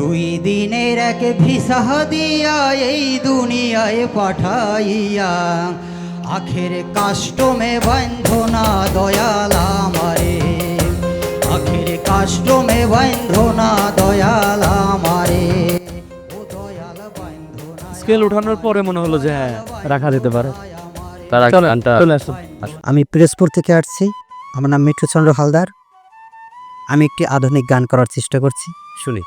দুই দিনের এক ভিসা দিয়া এই দুনিয়ায় পাঠাইয়া আখের কাষ্টমে বন্ধনা দয়াল আমারে। আখের কাষ্টমে বন্ধনা দয়াল আমারে। স্কেল ওঠানোর পরে মনে হলো যে হ্যাঁ রাখা যেতে পারে। তার চলো, আমি পিরোজপুর থেকে আসছি। আমার নাম মিঠুচন্দ্র হালদার। আমি একটি আধুনিক গান করার চেষ্টা করছি। শুনি।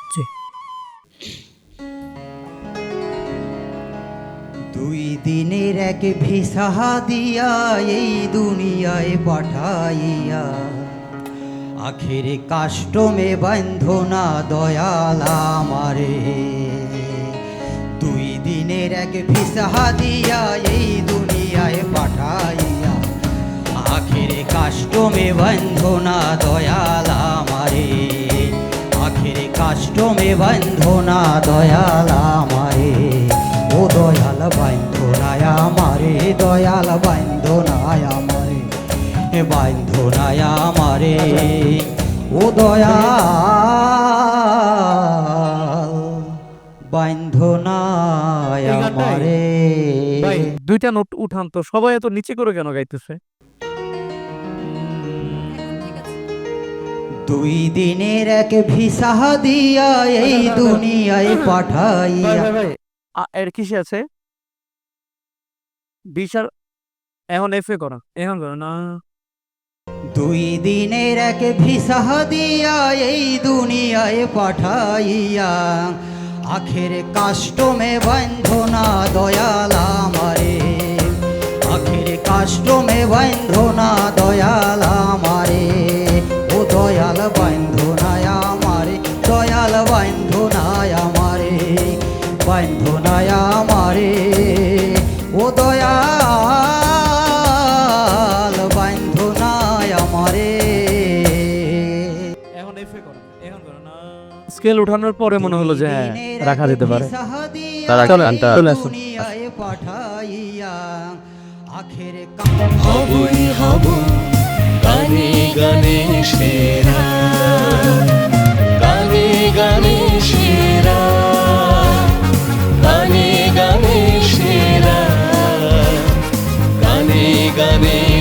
দুই দিনের এক ভিসা দিয়া এই দুনিয়ায় পাঠাইয়া, আখের কাষ্টমে বন্ধনা দয়াল আমারে। দুই দিনের এক ভিসা দিয়া এই দুনিয়ায় পাঠাইয়া, আখের কাষ্টমে বন্ধনা দয়াল কাষ্টমে বন্ধনা দয়াল আমারে। ও দয়াল বন্ধনায় আমারে দয়াল বন্ধনায় আমারে এ বন্ধনায় আমারে। ও দয়াল বন্ধনায় আমারে। দুইটা নোট উঠান তো সবাই এত নিচে করে কেন গাইতেছে? দুই দিনের এক ভিসা দিয়া এই দুনিয়ায় পাঠাইয়া। এর কিসে আছে? বিশাল এখন এফে করো এখন করো না। দুই দিনের এক ভিসা দিয়া এই দুনিয়ায় পাঠাইয়া। আখের কাষ্টমে বন্ধনা দয়াল আমারে। আখের কাষ্টমে বন্ধনা বন্ধনায় আমারে। ও দয়াল বন্ধনায় আমারে। এখন এফে করো এখন করো না। স্কেল ওঠানোর পরে মনে হলো যে হ্যাঁ রাখা যেতে পারে। তার চলো, গানটা পাঠাইয়া আখের হবই হব গানে গানে সেরা। antigamente.